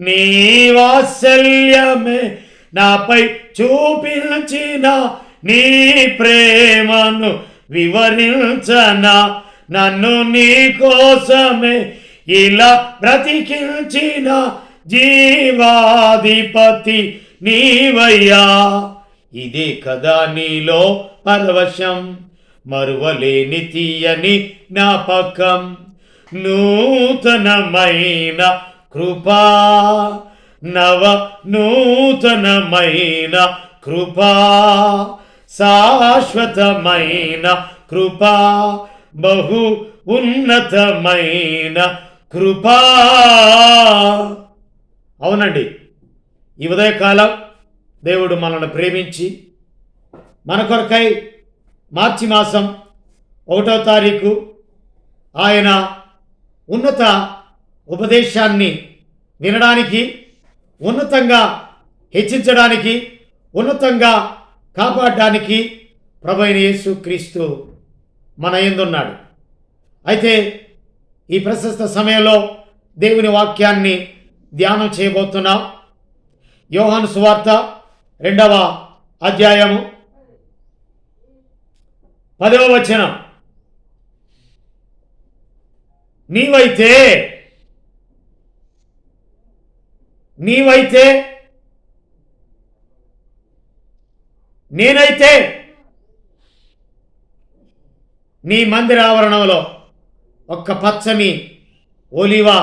నీ వాత్సల్యమే నాపై చూపించిన నీ ప్రేమను వివరించన. నన్ను నీ కోసమే ఇలా బ్రతికించిన జీవాధిపతి నీవయ్యా. ఇదే కదా నీలో పరవశం మరువలేని తీయని జ్ఞాపకం. నూతనమైన కృపా నవ నూతనమైన కృపా శాశ్వతమైన కృపా బహు ఉన్నతమైన కృపా. అవునండి ఈ ఉదయకాలం దేవుడు మనల్ని ప్రేమించి మన కొరకై మార్చి మాసం ఒకటో తారీఖు ఆయన ఉన్నత ఉపదేశాన్ని వినడానికి ఉన్నతంగా హెచ్చించడానికి ఉన్నతంగా కాపాడడానికి ప్రభైన యేసు క్రీస్తు మన ఎందున్నాడు అయితే ఈ ప్రశస్త సమయంలో దేవుని వాక్యాన్ని ధ్యానం చేయబోతున్నాం. యోహాను సువార్త రెండవ అధ్యాయము పదవ వచనం. నీవైతే నీవైతే నేనైతే నీ మందిర ఆవరణంలో ఒక్క పచ్చని ఓలీవా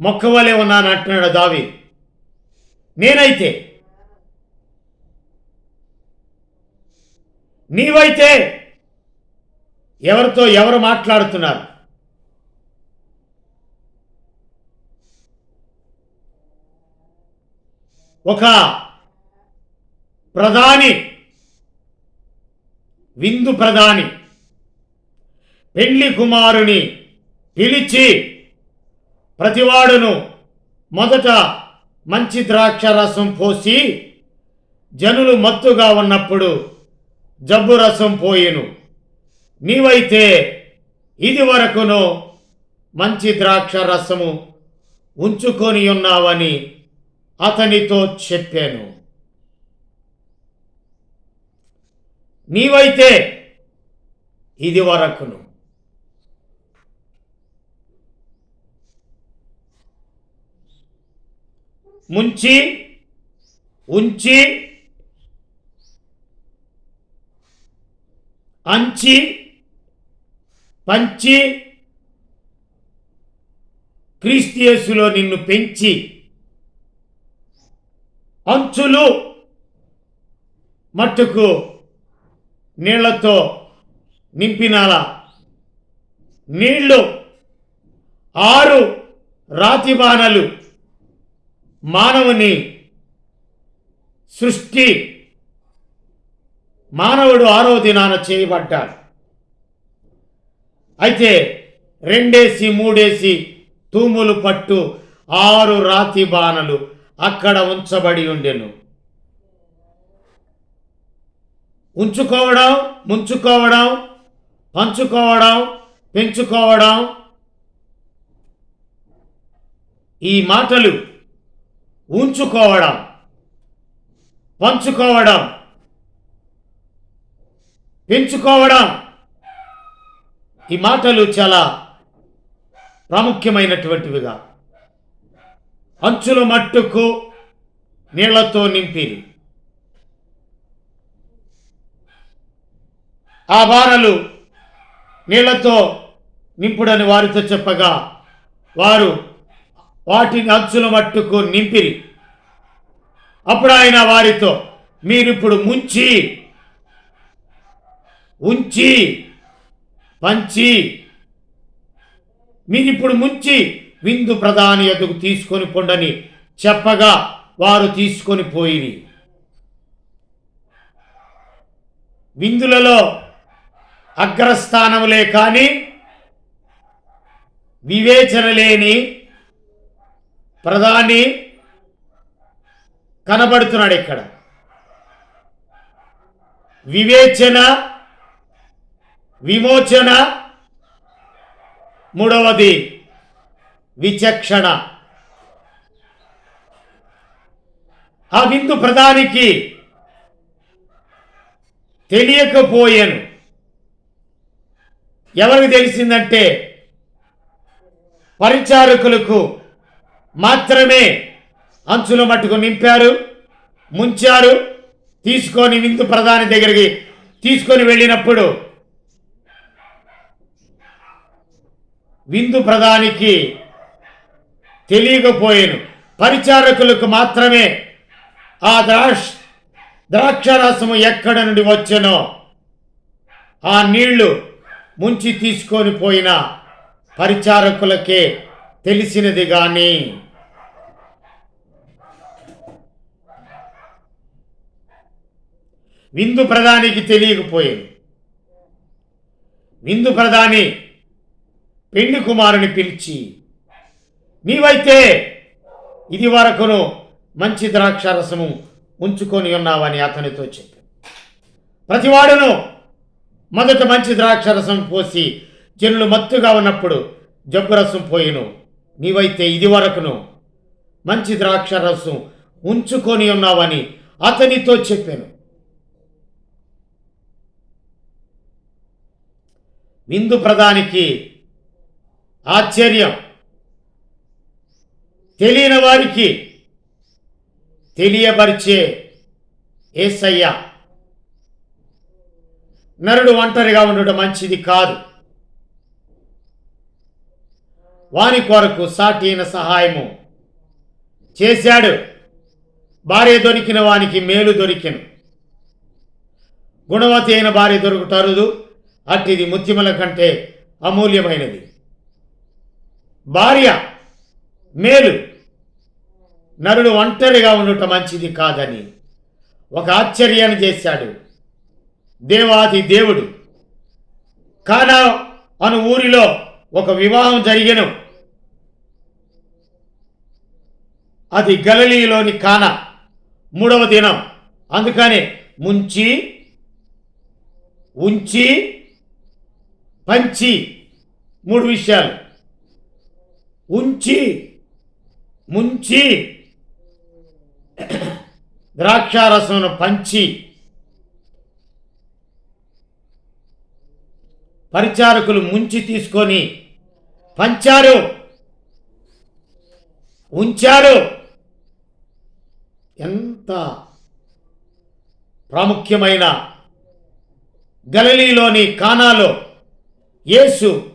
మొక్క వలె ఉన్నాను అంటున్నాడు దావి నేనైతే నీవైతే ఎవరితో ఎవరు మాట్లాడుతున్నారు? ఒక ప్రధాని విందు ప్రధాని పెళ్ళి కుమారుని పిలిచి ప్రతివాడును మొదట మంచి ద్రాక్ష రసం పోసి జనులు మత్తుగా ఉన్నప్పుడు జబ్బు రసం పోయెను. నీవైతే ఇది వరకును మంచి ద్రాక్ష రసము ఉంచుకొని ఉన్నావని అతనితో చెప్పాను. నీవైతే ఇది వరకును. ముంచి ఉంచి అంచి పంచి క్రీస్తియస్సులో నిన్ను పెంచి అంచులు మట్టుకు నీళ్ళతో నింపినాల? నీళ్ళు ఆరు రాతి బాణలు మానవుని సృష్టి. మానవుడు ఆరో దినాన చేయబడ్డాడు. అయితే రెండేసి మూడేసి తూములు పట్టు ఆరు రాతి బాణలు అక్కడ ఉంచబడి ఉండెను. ఉంచుకోవడం ముంచుకోవడం పంచుకోవడం పెంచుకోవడం. ఈ మాటలు ఉంచుకోవడం పంచుకోవడం పెంచుకోవడం. ఈ మాటలు చాలా ప్రాముఖ్యమైనటువంటివిగా. అంచుల మట్టుకు నీళ్ళతో నింపిరి. ఆ బారలు నీళ్ళతో నింపుడని వారితో చెప్పగా వారు వాటిని అంచుల మట్టుకు నింపిరి. అప్పుడు ఆయన వారితో మీరిప్పుడు ముంచి ఉంచి పంచి మీరిప్పుడు ముంచి విందు ప్రధాని ఎదుగు తీసుకొని పొండని చెప్పగా వారు తీసుకొని పోయిరి. విందులలో అగ్రస్థానములే కానీ వివేచన లేని ప్రధాని కనబడుతున్నాడు ఇక్కడ. వివేచన విమోచన మూడవది విచక్షణ. ఆ విందు ప్రధానికి తెలియకపోయాను. ఎవరికి తెలిసిందంటే పరిచారకులకు మాత్రమే అంచుల మట్టుకు నింపారు ముంచారు తీసుకొని విందు ప్రధాని దగ్గరికి తీసుకొని వెళ్ళినప్పుడు విందు ప్రధానికి తెలియకపోయాను. పరిచారకులకు మాత్రమే ఆ ద్రాక్ష ద్రాక్షరసము ఎక్కడ నుండి వచ్చెనో ఆ నీళ్ళు ముంచి తీసుకొని పోయిన పరిచారకులకే తెలిసినది కానీ విందు ప్రధానికి తెలియకపోయింది విందు ప్రధాని పెళ్ళి కుమారుని పిలిచి నీవైతే ఇది వరకును మంచి ద్రాక్షారసము ఉంచుకొని ఉన్నావని అతనితో చెప్పాను ప్రతివాడును మొదట మంచి ద్రాక్షరసం పోసి జనులు మత్తుగా ఉన్నప్పుడు జబ్బురసం పోయిను. నీవైతే ఇది వరకును మంచి ద్రాక్షరసం ఉంచుకొని ఉన్నావని అతనితో చెప్పాను. విందు ప్రధానికి ఆశ్చర్యం. తెలియని వారికి తెలియపరిచే ఏసయ్య నరుడు ఒంటరిగా ఉండడం మంచిది కాదు. వాని కొరకు సాటి అయిన సహాయము చేశాడు. భార్య దొరికిన వానికి మేలు దొరికిను. గుణవతి అయిన భార్య దొరుకుటరుదు అట్టిది ముత్యముల కంటే అమూల్యమైనది. భార్య మేలు. నరుడు ఒంటరిగా ఉండటం మంచిది కాదని ఒక ఆశ్చర్యాన్ని చేశాడు. దేవాది దేవుడు. కానా అను ఊరిలో ఒక వివాహం జరిగను. అది గలలీలోని కాన మూడవ దినం. అందుకనే ముంచి ఉంచి పంచి మూడు విషయాలు. ఉంచి ముంచి ద్రాక్షారసమును పంచి పరిచారకులు ముంచి తీసుకొని పంచారు ఉంచారు. ఎంత ప్రాముఖ్యమైన గలలీలోని కానాలో యేసు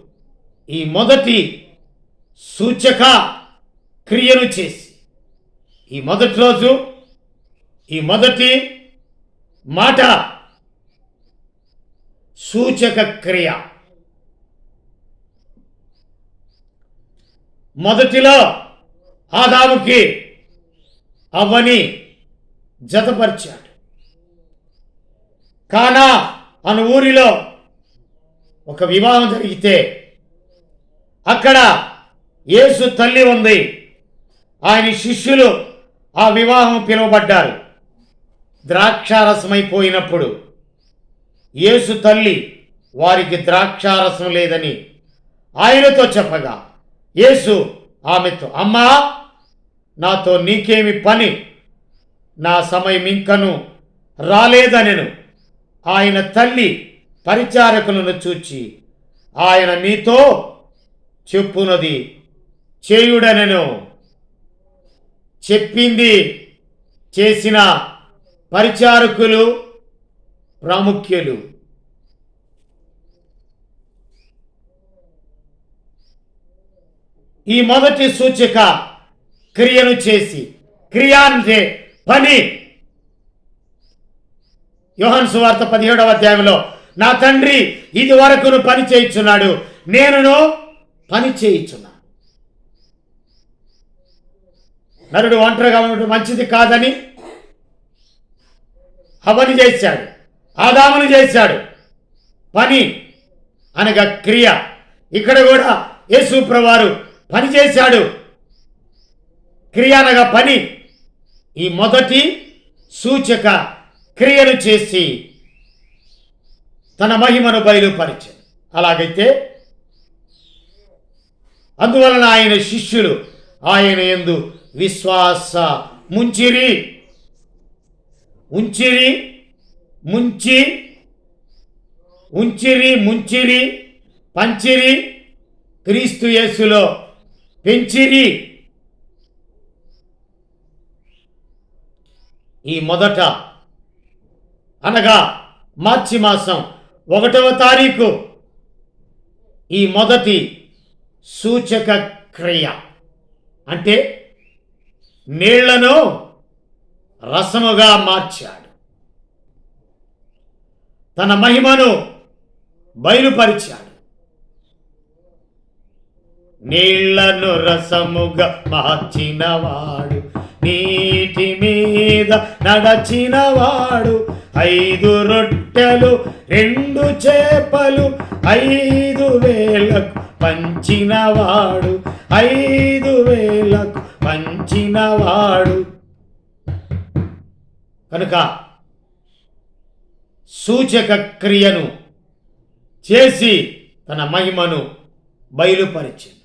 ఈ మొదటి సూచక క్రియను చేసి. ఈ మొదటి రోజు ఈ మొదటి మాట సూచక క్రియ. మొదటిలో ఆదాముకి అవ్వని జతపరిచాడు. కానా అను ఊరిలో ఒక వివాహం జరిగితే అక్కడ యేసు తల్లి ఉంది. ఆయన శిష్యులు ఆ వివాహం పిలువబడ్డారు. ద్రాక్షారసమైపోయినప్పుడు యేసు తల్లి వారికి ద్రాక్షారసం లేదని ఆయనతో చెప్పగా యేసు ఆమెతో అమ్మా నాతో నీకేమి పని? నా సమయం ఇంకను రాలేదనెను. ఆయన తల్లి పరిచారకులను చూచి ఆయన మీతో చెప్పునది చేయుడనెను. చెప్పింది చేసిన పరిచారకులు ప్రాముఖ్యులు. ఈ మొదటి సూచిక క్రియను చేసి క్రియ అంటే పని. యోహన్ సువార్త పదిహేడవ అధ్యాయంలో నా తండ్రి ఇది వరకును పని చేయించున్నాడు నేనును పని చేయించున్నాను నరుడు ఒంటరిగా ఉండటం మంచిది కాదని హవని చేశాడు ఆదామును చేశాడు. పని అనగా క్రియ. ఇక్కడ కూడా యేసు ప్రభువారు పని చేశాడు. క్రియ అనగా పని. ఈ మొదటి సూచక క్రియను చేసి తన మహిమను బయలుపరిచాడు. అలాగైతే అందువలన ఆయన శిష్యులు ఆయన ఎందు విశ్వాస ముంచిరి. ఉంచిరి ముంచి ఉంచిరి ముంచిరి పంచిరి క్రీస్తు యేసులో పెంచిరి. ఈ మొదట అనగా మార్చి మాసం ఒకటవ తారీఖు ఈ మొదటి సూచక క్రియ. అంటే నీళ్ళను రసముగా మార్చాడు. తన మహిమను బయలుపరిచాడు. నీళ్ళను రసముగా మార్చినవాడు నీటి మీద నడచినవాడు ఐదు రొట్టెలు రెండు చేపలు ఐదు వేలకు పంచినవాడు ఐదు వేలకు పంచినవాడు కనుక సూచక క్రియను చేసి తన మహిమను బయలుపరిచింది.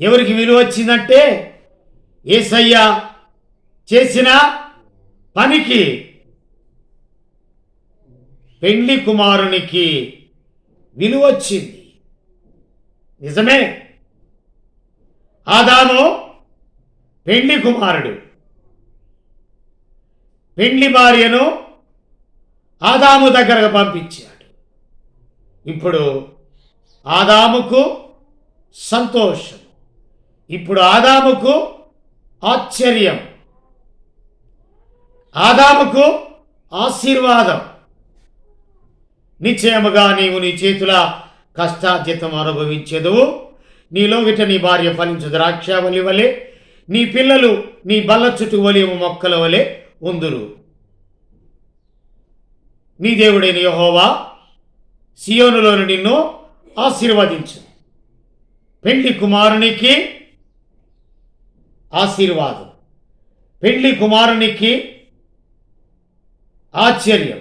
ఎవరికి విలువ వచ్చిందంటే ఏసయ్య చేసిన పనికి పెండ్లి కుమారునికి విలువ వచ్చింది. నిజమే? ఆదాము పెండ్లి కుమారుడు. పెండ్లి భార్యను ఆదాము దగ్గరకు పంపించాడు. ఇప్పుడు ఆదాముకు సంతోషం. ఇప్పుడు ఆదాముకు ఆశ్చర్యం. ఆదాముకు ఆశీర్వాదం. నిశ్చయముగా నీవు నీ చేతుల కష్టార్జితం అనుభవించెదువు. నీలోగిట నీ భార్య ఫలించు ద్రాక్షావలి వలె నీ పిల్లలు నీ బల్ల చుట్టూ ఒలివ మొక్కల వలె ఉందురు. నీ దేవుడైన యహోవా సియోనులోని నిన్ను ఆశీర్వదించు. పెండ్లి కుమారునికి ఆశీర్వాదం. పెండ్లి కుమారునికి ఆశ్చర్యం.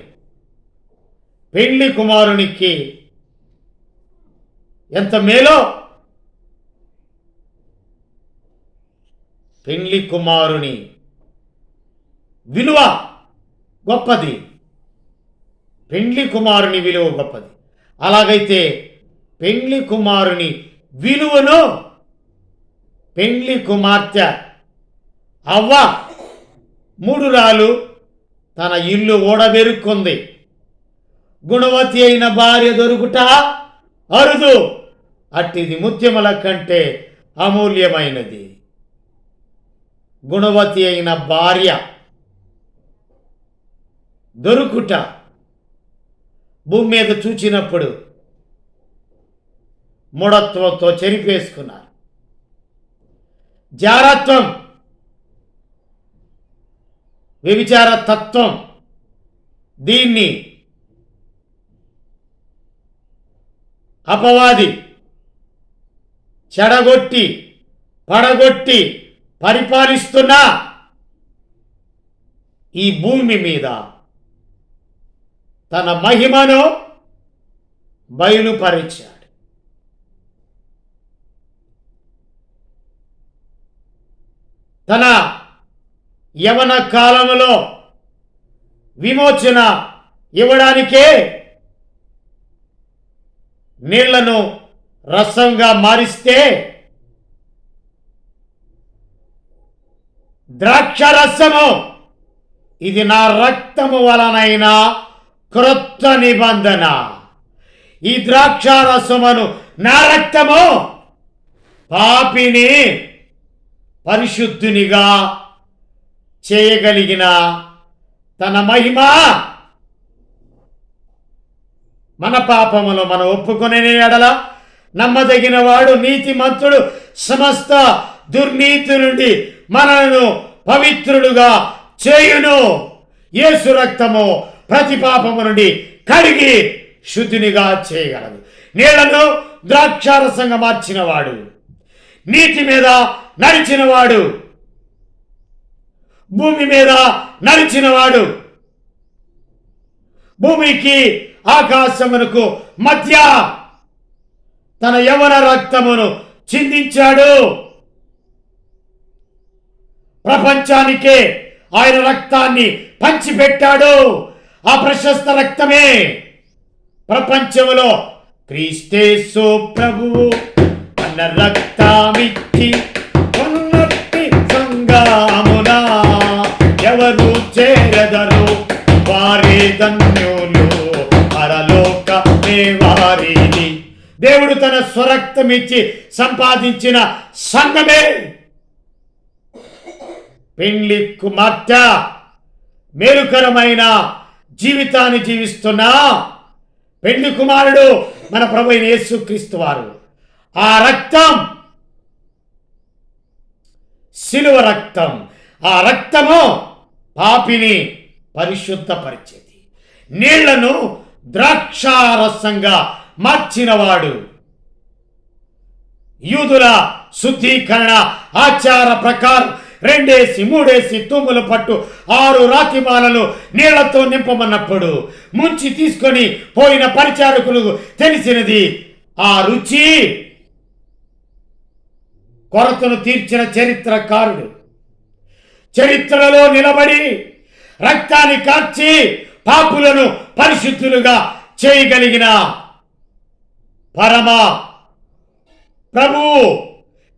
పెండ్లి కుమారునికి ఎంత మేలో పెండ్లి కుమారుని విలువ గొప్పది. పెండ్లి కుమారుని విలువ గొప్పది. అలాగైతే పెండ్లి కుమారుని విలువను పెండ్లి కుమార్తె అవ్వ మూడు రాలు తన ఇల్లు ఓడబెరుక్కుంది. గుణవతి అయిన భార్య దొరుకుట అరుదు. అట్టిది ముత్యముల కంటే అమూల్యమైనది. గుణవతి అయిన భార్య దొరుకుట భూమి మీద చూచినప్పుడు మూఢత్వంతో చెరిపేసుకున్నారు. జారత్వం వ్యభిచార తత్వం దీన్ని అపవాది చెడగొట్టి పడగొట్టి పరిపాలిస్తున్న ఈ భూమి మీద తన మహిమను బయలుపరిచాడు. తన యవన కాలంలో విమోచన ఇవ్వడానికే నీళ్ళను రసంగా మారిస్తే ద్రాక్షరసము. ఇది నా రక్తము వలనైన క్రొత్త నిబంధన. ఈ ద్రాక్షారసమును నా రక్తము. పాపిని పరిశుద్ధునిగా చేయగలిగిన తన మహిమ. మన పాపములు మనం ఒప్పుకునే ఎడల నమ్మదగిన వాడు నీతిమంతుడు సమస్త దుర్నీతి నుండి మనలను పవిత్రుడుగా చేయును. యేసు రక్తము ప్రతి పాపము నుండి కడిగి శుద్ధినిగా చేయగలదు. నీళ్ళను ద్రాక్షారసంగా మార్చినవాడు నీటి మీద నడిచినవాడు భూమి మీద నడిచినవాడు భూమికి ఆకాశమునకు మధ్య తన యవన రక్తమును చిందించాడు. ప్రపంచానికే ఆయన రక్తాన్ని పంచిపెట్టాడు. ఆ ప్రశస్త రక్తమే ప్రపంచంలో క్రీస్తేసు ప్రభువు అన్న రక్తామిచ్చి ఉన్నట్టి సంగామున ఎవరు చేరదరు? వారే ధన్యులు పరలోక వారిని. దేవుడు తన స్వరక్తమిచ్చి సంపాదించిన సంఘమే. పెండ్లి కుమార్తె మేలుకరమైన జీవితాన్ని జీవిస్తున్నా పెండ్లి కుమారుడు మన ప్రభు అయిన యేసుక్రీస్తు వారు. ఆ రక్తం శిలువ రక్తం ఆ రక్తము పాపిని పరిశుద్ధపరిచేది. నీళ్ళను ద్రాక్షారసంగా మార్చినవాడు. యూదుల శుద్ధీకరణ ఆచార ప్రకారం రెండేసి మూడేసి తుమ్ముల పట్టు ఆరు రాతిమాలను నీళ్ళతో నింపమన్నప్పుడు ముంచి తీసుకొని పోయిన పరిచారకులు తెలిసినది ఆ రుచి కొరతను తీర్చిన చరిత్రకారుడు. చరిత్రలో నిలబడి రక్తాన్ని కార్చి పాపులను పరిశుద్ధులుగా చేయగలిగిన పరమ ప్రభువు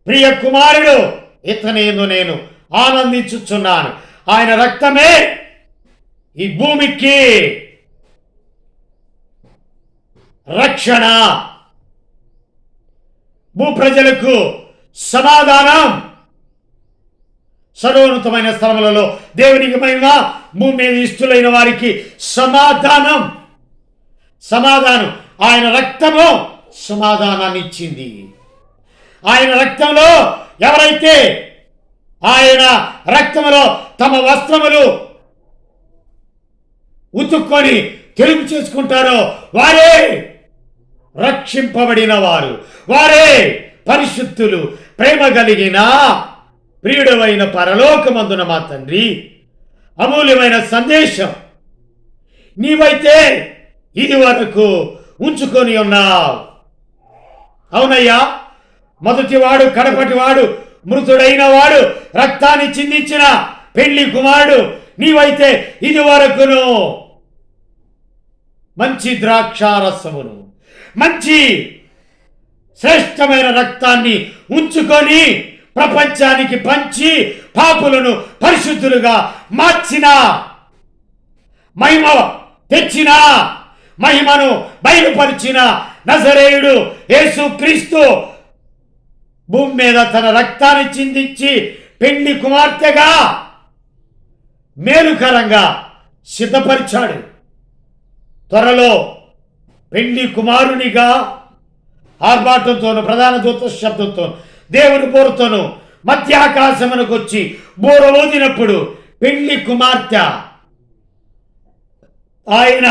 ప్రియ కుమారుడు ఇతనేందు నేను. ఆనందించుచున్నాను. ఆయన రక్తమే ఈ భూమికి రక్షణ. భూ ప్రజలకు సమాధానం. సర్వోన్నతమైన స్థలములలో దేవునికి మహిమ భూమి మీద ఇష్టలైన వారికి సమాధానం. సమాధానం. ఆయన రక్తము సమాధానాన్ని ఇచ్చింది. ఆయన రక్తంలో ఎవరైతే ఆయన రక్తములో తమ వస్త్రములు ఉతుక్కొని తెలుపు చేసుకుంటారో వారే రక్షింపబడిన వారు వారే పరిశుద్ధులు ప్రేమ కలిగిన ప్రియుడమైన పరలోకమందున మా తండ్రి. అమూల్యమైన సందేశం నీవైతే ఇది వరకు ఉంచుకొని ఉన్నావు. అవునయ్యా మొదటివాడు కడపటివాడు మృతుడైన వాడు రక్తాన్ని చిందించిన పెళ్ళి కుమారుడు నీవైతే ఇది వరకును మంచి ద్రాక్షారసమును మంచి శ్రేష్టమైన రక్తాన్ని ఉంచుకొని ప్రపంచానికి పంచి పాపులను పరిశుద్ధులుగా మార్చిన మహిమ తెచ్చిన మహిమను బయలుపరిచిన నజరేయుడు యేసు క్రీస్తు భూమి మీద తన రక్తాన్ని చిందించి పెళ్ళి కుమార్తెగా మేలుకరంగా సిద్ధపరిచాడు. త్వరలో పెళ్ళి కుమారునిగా ఆర్భాటంతోను ప్రధాన దూత శబ్దంతో దేవుని బోరుతోను మధ్యాకాశమునకొచ్చి బోర ఊదినప్పుడు పెళ్ళి కుమార్తె ఆయన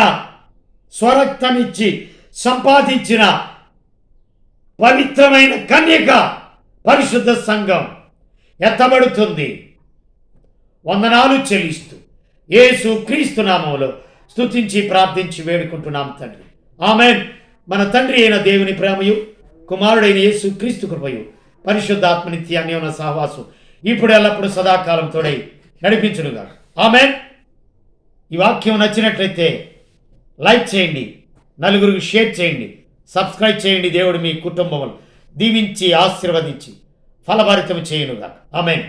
స్వరక్తమిచ్చి సంపాదించిన పవిత్రమైన కన్యక పరిశుద్ధ సంఘం ఎత్తబడుతుంది. వందనాలు చెల్లిస్తూ ఏసు క్రీస్తు నామంలో స్తుతించి ప్రార్థించి వేడుకుంటున్నాం తండ్రి. ఆమెన్. మన తండ్రి అయిన దేవుని ప్రేమయు కుమారుడైన యేసు క్రీస్తు కృపయు పరిశుద్ధాత్మ నిత్య అన్యోన సహవాసం ఇప్పుడు ఎల్లప్పుడూ సదాకాలం తోడై నడిపించునుగా ఆమెన్. ఈ వాక్యం నచ్చినట్లయితే లైక్ చేయండి నలుగురికి షేర్ చేయండి సబ్స్క్రైబ్ చేయండి దేవుడు మీ కుటుంబములు. దీవించి ఆశీర్వదించి ఫలభరితం చేయనుగా ఆమెన్.